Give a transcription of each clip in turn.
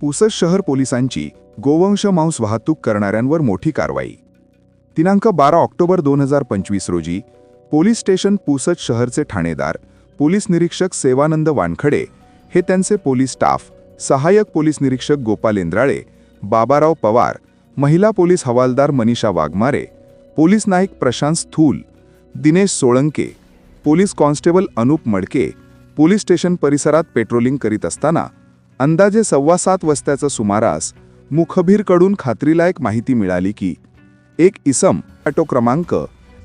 पुसद शहर पोलिसांची गोवंश मांस वाहतूक करणाऱ्यांवर मोठी कारवाई. दिनांक बारा ऑक्टोबर दोन हजार पंचवीस रोजी पोलीस स्टेशन पुसद शहरचे ठाणेदार पोलीस निरीक्षक सेवानंद वानखडे हे त्यांचे पोलीस स्टाफ सहाय्यक पोलीस निरीक्षक गोपाल इंद्राळे बाबाराव पवार महिला पोलीस हवालदार Manisha Waghmare police Naik Prashant Sthul Dinesh Solanke police constable Anup Madke police station परिसरात पेट्रोलिंग करीत असताना अंदाजे सव्वा सात वाजताच्या सुमारास मुखबीरकडून खात्रीलायक माहिती मिळाली की एक इसम ऑटो क्रमांक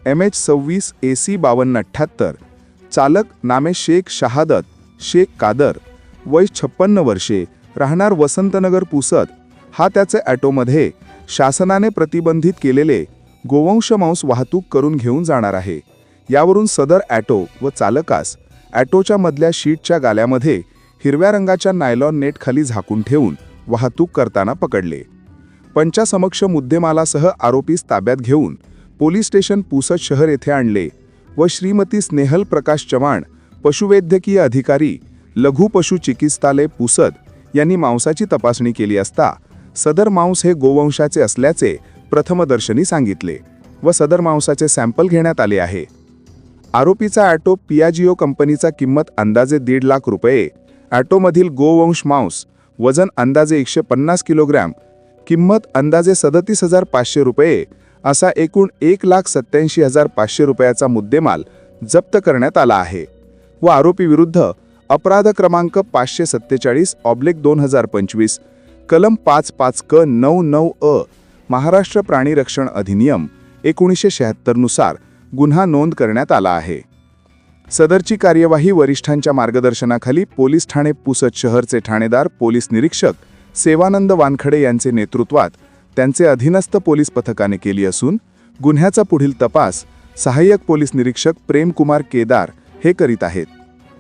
एम एच सव्वीस ए सी बावन्न अठ्ठ्याहत्तर चालक नामे शेख शहादत शेख कादर वय छप्पन्न वर्षे राहणार वसंतनगर पुसद हा त्याचे ॲटोमध्ये शासनाने प्रतिबंधित केलेले गोवंश मांस वाहतूक करून घेऊन जाणार आहे. यावरून सदर ॲटो व चालकास ॲटोच्या मधल्या शीटच्या गाल्यामध्ये हिरव्या रंगाच्या नायलॉन नेट खाली झाकून ठेवून वाहतूक करताना पकडले. पंचासमक्ष मुद्देमालासह आरोपीस ताब्यात घेऊन पोलीस स्टेशन पुसद शहर येथे आणले व श्रीमती स्नेहल प्रकाश चव्हाण पशुवैद्यकीय अधिकारी लघु पशु चिकित्सालय पुसद यांनी मांसाची तपासणी केली असता सदर मांस हे गोवंशाचे असल्याचे प्रथमदर्शनी सांगितले व सदर मांसाचे सॅम्पल घेण्यात आले आहे. आरोपीचा ॲटो पियाजिओ कंपनीचा किंमत अंदाजे दीड लाख रुपये ॲटोमधील गोवंश मांस वजन अंदाजे एकशे पन्नास किलोग्रॅम किंमत अंदाजे सदतीस हजार पाचशे रुपये असा एकूण एक लाख सत्याऐंशी हजार पाचशे रुपयाचा मुद्देमाल जप्त करण्यात आला आहे. व आरोपीविरुद्ध अपराध क्रमांक पाचशे सत्तेचाळीस ऑब्लिक दोन हजार पंचवीस कलम पाच पाच क नऊ नऊ अ महाराष्ट्र प्राणी रक्षण अधिनियम एकोणीसशे शहात्तरनुसार गुन्हा नोंद करण्यात आला आहे. सदरची कार्यवाही वरिष्ठांच्या मार्गदर्शनाखाली पोलीस ठाणे पुसद शहरचे ठाणेदार पोलीस निरीक्षक सेवानंद वानखडे यांचे नेतृत्वात त्यांचे अधीनस्थ पोलीस पथकाने केली असून गुन्ह्याचा पुढील तपास सहाय्यक पोलीस निरीक्षक प्रेमकुमार केदार हे करीत आहेत.